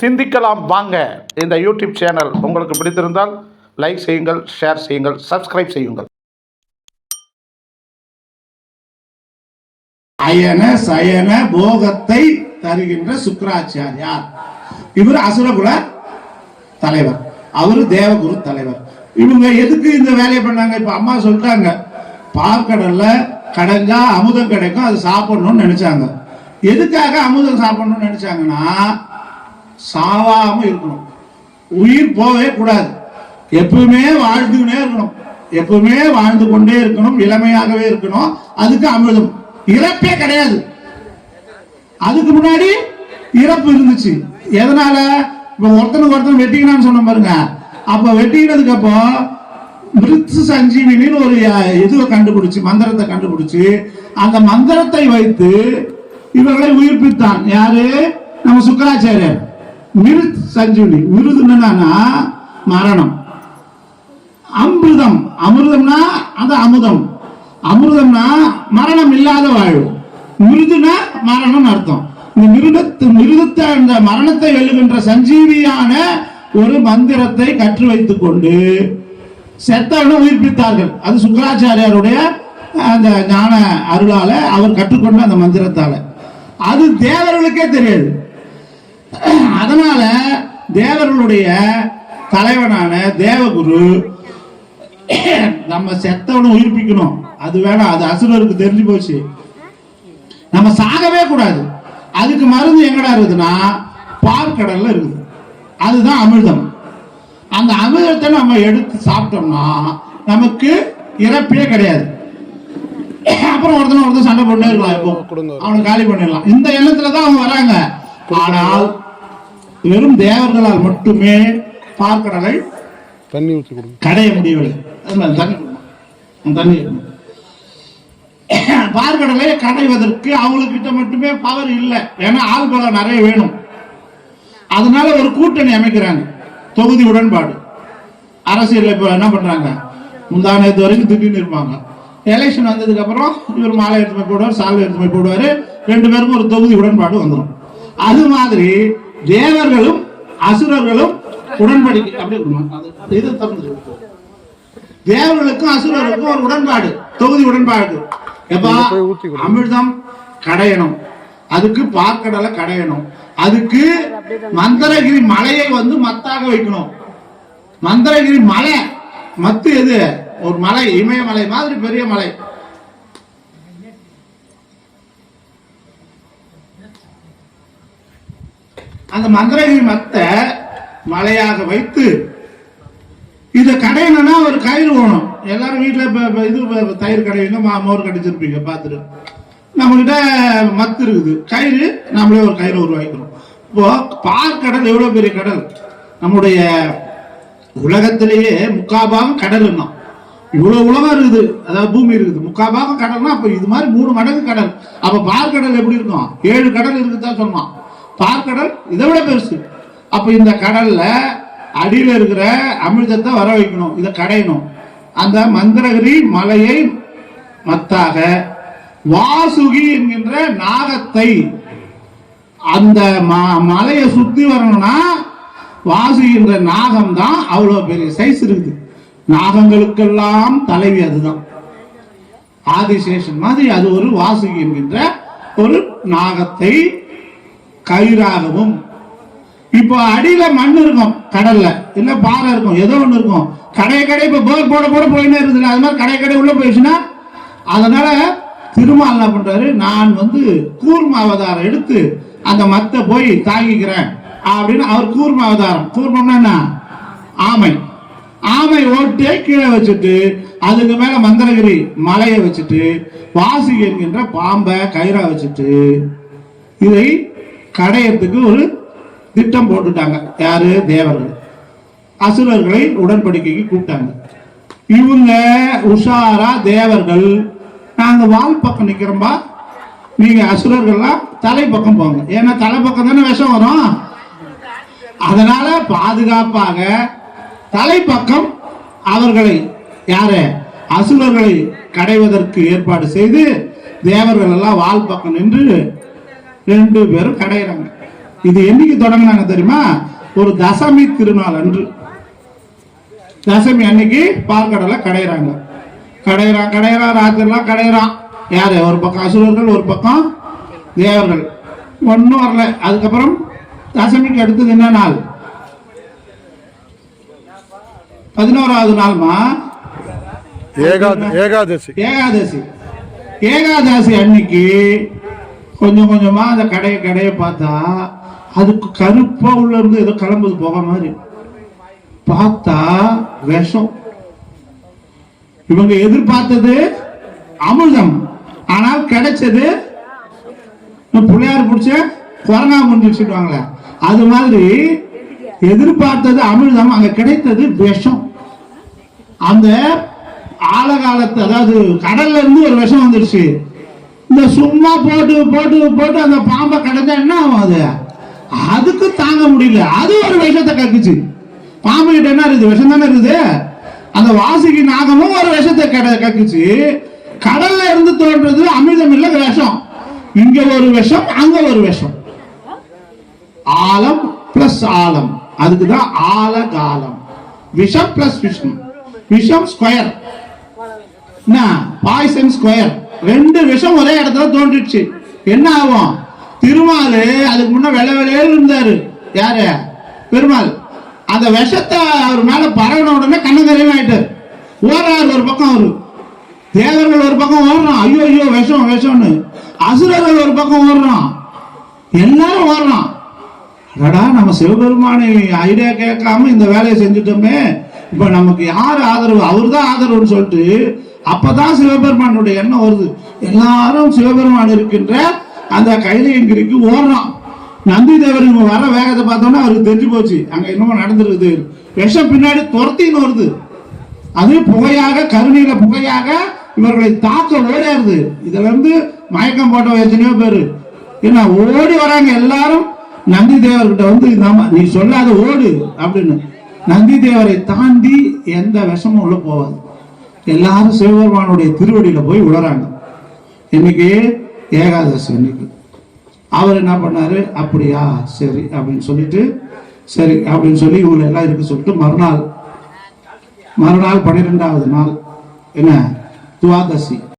சிந்திக்கலாம். வாங்க இந்த யூடியூப் சேனல் உங்களுக்கு பிடித்திருந்தால் லைக் செய்யுங்கள் ஷேர் செய்யுங்கள் சப்ஸ்கிரைப் செய்யுங்கள். அயன சயன போகத்தை தருகின்ற சுக்கராச்சாரியார். இவர் அசுரகுல தலைவர். அவரு தேவகுரு தலைவர். இவங்க எதுக்கு இந்த வேலையை பண்ணாங்க? இப்ப அம்மா சொல்றாங்க பார்க்கடல்ல கடைஞ்சா அமுதம் கிடைக்கும் அது சாப்பிடணும்னு நினைச்சாங்க. எதுக்காக அமுதம் சாப்பிடணும்னு நினைச்சாங்கன்னா சாவாம இருக்கணும். உயிர் போகவே கூடாது. எப்பவுமே வாழ்ந்துகிட்டே இருக்கணும். எப்பவுமே வாழ்ந்து கொண்டே இருக்கணும். இளமையாகவே இருக்கணும். அதுக்கு அமிர்தம். இறப்பே கிடையாது. அதுக்கு முன்னாடி இறப்பு இருந்துச்சு. எதனால? இப்ப ஒருத்தனுக்கு ஒருத்தன் வெட்டிக்கினான்னு சொன்ன பாருங்க. அப்ப வெட்டிக்கினதுக்கு அப்போ மிருத்து சஞ்சீவினின்னு ஒரு இதுவை கண்டுபிடிச்சு மந்திரத்தை கண்டுபிடிச்சு அந்த மந்திரத்தை வைத்து இவர்களை உயிர்ப்பித்தான். யாரு? நம்ம சுக்கராச்சாரியர் மிருத் சஞ்சீவினி. மிருது என்னன்னா மரணம். அமிர்தம். அமிர்தம்னா அது அமுதம். அமிர்தம்னா மரணம் இல்லாத வாழ்வு. மிருதுனா மரணம் அர்த்தம். இந்த மிருதத்து மிருதத்தை அந்த மரணத்தை வெல்லுகின்ற சஞ்சீவியான ஒரு மந்திரத்தை கற்று வைத்துக் கொண்டு செத்தவனை உயிர்ப்பித்தார்கள். அது சுக்கராச்சாரியாருடைய அந்த ஞான அருளால அவர் கற்றுக்கொண்ட அந்த மந்திரத்தால. அது தேவர்களுக்கே தெரியாது. அதனால தேவர்களுடைய தலைவனான தேவகுரு நம்ம செத்தவனை உயிர்ப்பிக்கணும். அது வேணாம். அது அசுரருக்கு தெரிஞ்சு போச்சு. நம்ம சாகவே கூடாது. அதுக்கு மருந்து எங்கடா இருக்குதுன்னா பார்க்கடல்ல இருக்குது. அதுதான் அமிர்தம். அந்த அமிர்தத்தை நம்ம எடுத்து சாப்பிட்டோம்னா நமக்கு இறப்பே கிடையாது. அப்புறம் ஒருத்தன் ஒருத்தன் சண்டை போட்டே இருக்கலாம் இப்போ. அவனை காலி பண்ணிடலாம். இந்த எண்ணத்துல தான் அவங்க வராங்க. ஆனால் வெறும் தேவர்களால் மட்டுமே பார்க்கடலை தண்ணி ஊற்றி கொடுங்க. கடைய முடியவில்லை. தண்ணி. தண்ணி. பார்க்கடலை கடைவதற்கு அவங்கக்கிட்ட மட்டுமே பவர் இல்லை. ஏன்னா ஆள் பலம் நிறைய வேணும். அதனால ஒரு கூட்டணி அமைக்கிறாங்க. தொகுதி உடன்பாடு. அரசியல் இப்போ என்ன பண்றாங்க? முந்தா நேற்று வரைக்கும் திடீர்னு இருப்பாங்க. எலெக்ஷன் வந்ததுக்கு அப்புறம் இவர் மாலை எடுத்து போய் போடுவார் சால்வை எடுத்து போய் போடுவாரு. ரெண்டு பேருக்கும் ஒரு தொகுதி உடன்பாடு வந்துடும் அது மாதிரி தேவர்களும் அசுரர்களும் உடன்படிக்கை. அது இது திறந்து தேவர்களுக்கும் அசுரர்களுக்கும் ஒரு உடன்பாடு தொகுதி உடன்பாடு. எப்பா. அமிர்தம் கடையணும். அதுக்கு பார்க்கடலை கடையணும். அதுக்கு மந்திரகிரி மலையை வந்து மத்தாக வைக்கணும். மந்திரகிரி மலை மத்து எது? ஒரு மலை இமயமலை மாதிரி பெரிய மலை. அந்த மந்திரகிரி மத்த மலையாக வைத்து இதை கடையணும்னா ஒரு கயிறு வேணும் எல்லாரும் வீட்டில் இப்போ இது தயிர் கடையுங்க மா மோர் கடிச்சிருப்பீங்க பார்த்துட்டு நம்மகிட்ட மத்து இருக்குது. கயிறு நம்மளே ஒரு கயிறு உருவாக்கிறோம் இப்போ கடல் எவ்வளோ பெரிய கடல்? நம்முடைய உலகத்திலேயே முக்காபாகம் கடல் இன்னும் இவ்வளவு உலகம் இருக்குது. அதாவது பூமி இருக்குது. முக்காபாகம் கடல்னா அப்ப இது மாதிரி மூணு மடங்கு கடல். அப்ப கடல் எப்படி இருக்கும்? ஏழு கடல் இருக்குதான் சொன்னான் பார்க்கடல் இதை விட பெருசு. அப்ப இந்த கடல்ல அடியில் இருக்கிற அமிர்தத்தை வர வைக்கணும் இதை கடையணும். அந்த மந்திரகிரி மலையை மத்தாக வாசுகி என்கின்ற நாகத்தை அந்த ம- மலையை சுத்தி வரணும்னா வாசுகின்ற நாகம் தான் அவ்வளவு பெரிய சைஸ் இருக்குது. நாகங்களுக்கெல்லாம் தலைவி அதுதான். ஆதிசேஷன் மாதிரி அது ஒரு வாசுகி என்கின்ற ஒரு நாகத்தை கயிறாகவும். இப்போ அடியில மண் இருக்கும் கடல்ல. இல்ல பாறை இருக்கும் ஏதோ ஒண்ணு இருக்கும். கடை கடை இப்ப போர் போட போட போயினே இருக்குதுல்ல அது மாதிரி கடை கடை உள்ள போயிடுச்சுன்னா அதனால திருமால் என்ன பண்றாரு? நான் வந்து கூர்ம அவதாரம் எடுத்து அந்த மத்தை போய் தாங்கிக்கிறேன் அப்படின்னு அவர் கூர்ம அவதாரம் கூர்மம்னா என்ன? ஆமை. ஆமை ஓட்டே கீழே வச்சுட்டு அதுக்கு மேல மந்திரகிரி மலையை வச்சுட்டு வாசி என்கின்ற பாம்பை கயிறா வச்சுட்டு இதை கடையத்துக்கு ஒரு திட்டம் போட்டுட்டாங்க. யாரு? தேவர்கள். அசுரர்களை உடன்படிக்கைக்கு கூப்பிட்டாங்க. இவங்க உஷாரா தேவர்கள். நாங்க வால் பக்கம் நிக்கிறோம்பா. நீங்க அசுரர்கள்லாம் தலை பக்கம் போங்க. ஏன்னா தலை பக்கம் தானே விஷம் வரும். அதனால பாதுகாப்பாக தலைப்பக்கம் அவர்களை யார? அசுரர்களை கடைவதற்கு ஏற்பாடு செய்து தேவர்கள் எல்லாம் வால் பக்கம் நின்று ரெண்டு பேரும் கடையிறாங்க. இது என்னைக்கு தொடங்கினாங்க தெரியுமா? ஒரு தசமி திருநாள் அன்று. தசமி அன்னைக்கு பார்க்கடலை கடையிறாங்க. கடையிறான் கடையிறான் ராத்திரிலாம் கடையிறான் யாரு? ஒரு பக்கம் அசுரர்கள் ஒரு பக்கம் தேவர்கள். ஒன்றும் வரல. அதுக்கப்புறம் தசமிக்கு அடுத்தது என்ன நாள்? பதினோராவது நாள்மா? ஏகாத ஏகாதசி. ஏகாதசி. ஏகாதசி அன்னைக்கு கொஞ்சம் கொஞ்சமா அந்த கடையை கடையை பார்த்தா அதுக்கு கருப்பா உள்ள இருந்து ஏதோ கிளம்புது போக மாதிரி. பார்த்தா விஷம். இவங்க எதிர்பார்த்தது அமிர்தம். ஆனால் கிடைச்சது பிள்ளையார் பிடிச்ச கொரோனா முடிச்சுடுவாங்களே அது மாதிரி எதிர்பார்த்தது அமிர்தம் அங்க கிடைத்தது விஷம். அந்த ஆழகாலத்து அதாவது கடல்ல இருந்து ஒரு விஷம் வந்துருச்சு. இந்த சும்மா போட்டு போட்டு போட்டு அந்த பாம்பை கடைஞ்சா என்ன ஆகும் அது? அதுக்கு தாங்க முடியல. அது ஒரு விஷத்தை கக்குச்சு பாம்பு கிட்ட என்ன இருக்குது? விஷம் தானே இருக்குது. அந்த வாசிக்கு நாகமும் ஒரு விஷத்தை கடை கக்குச்சு கடல்ல இருந்து தோன்றது அமிர்தம் இல்ல விஷம் இங்க ஒரு விஷம் அங்க ஒரு விஷம். ஆலம் பிளஸ் ஆலம். அதுக்கு தான் ஆலகாலம். விஷம் பிளஸ் விஷம் விஷம் ஸ்கொயர் என்ன? பாய்சன் ஸ்கொயர் ரெண்டு விஷம் ஒரே இடத்துல தோன்றிடுச்சு. என்ன ஆகும்? திருமால் அதுக்கு முன்ன வெள்ளை வெள்ளையேன்னு இருந்தாரு. யாரு? பெருமாள். அந்த விஷத்தை அவர் மேல பரவின உடனே கண்ணங்கரையும் ஆயிட்டார். ஓடுறாரு ஒரு பக்கம் அவரு. தேவர்கள் ஒரு பக்கம் ஓடுறான். ஐயோ ஐயோ விஷம் விஷம்னு. அசுரர்கள் ஒரு பக்கம் ஓடுறான். எல்லாரும் ஓடுறான். அடடா நம்ம சிவபெருமானை ஐடியா கேட்காம இந்த வேலையை செஞ்சுட்டோமே. இப்போ நமக்கு யார் ஆதரவு? அவர் தான் ஆதரவுன்னு சொல்லிட்டு அப்பதான் சிவபெருமானுடைய எண்ணம் வருது. எல்லாரும் சிவபெருமான் இருக்கின்ற அந்த கைலையங்கிரிக்கு ஓடுறான். நந்தி தேவர் இவங்க வர வேகத்தை பார்த்தோன்னா அவருக்கு தெரிஞ்சு போச்சு. அங்க என்னமோ நடந்துருக்குது. விஷம் பின்னாடி துரத்தின்னு வருது. அது புகையாக கருணையில புகையாக இவர்களை தாக்க ஓடியாருது. இதுல இருந்து மயக்கம் போட்ட எத்தனையோ பேரு. என்ன ஓடி வராங்க எல்லாரும். நந்தி தேவர்கிட்ட வந்து நீ சொல்லாத ஓடு அப்படின்னு. நந்தி தேவரை தாண்டி எந்த விஷமும் உள்ள போகாது எல்லாரும் சிவபெருமானுடைய திருவடியில் போய் விழுறாங்க இன்னைக்கு ஏகாதசி இன்னைக்கு அவர் என்ன பண்ணாரு? அப்படியா சரி அப்படின்னு சொல்லிட்டு சரி அப்படின்னு சொல்லி இவங்க எல்லாம் இருக்கு சொல்லிட்டு மறுநாள் மறுநாள் பன்னிரெண்டாவது நாள் என்ன? துவாதசி.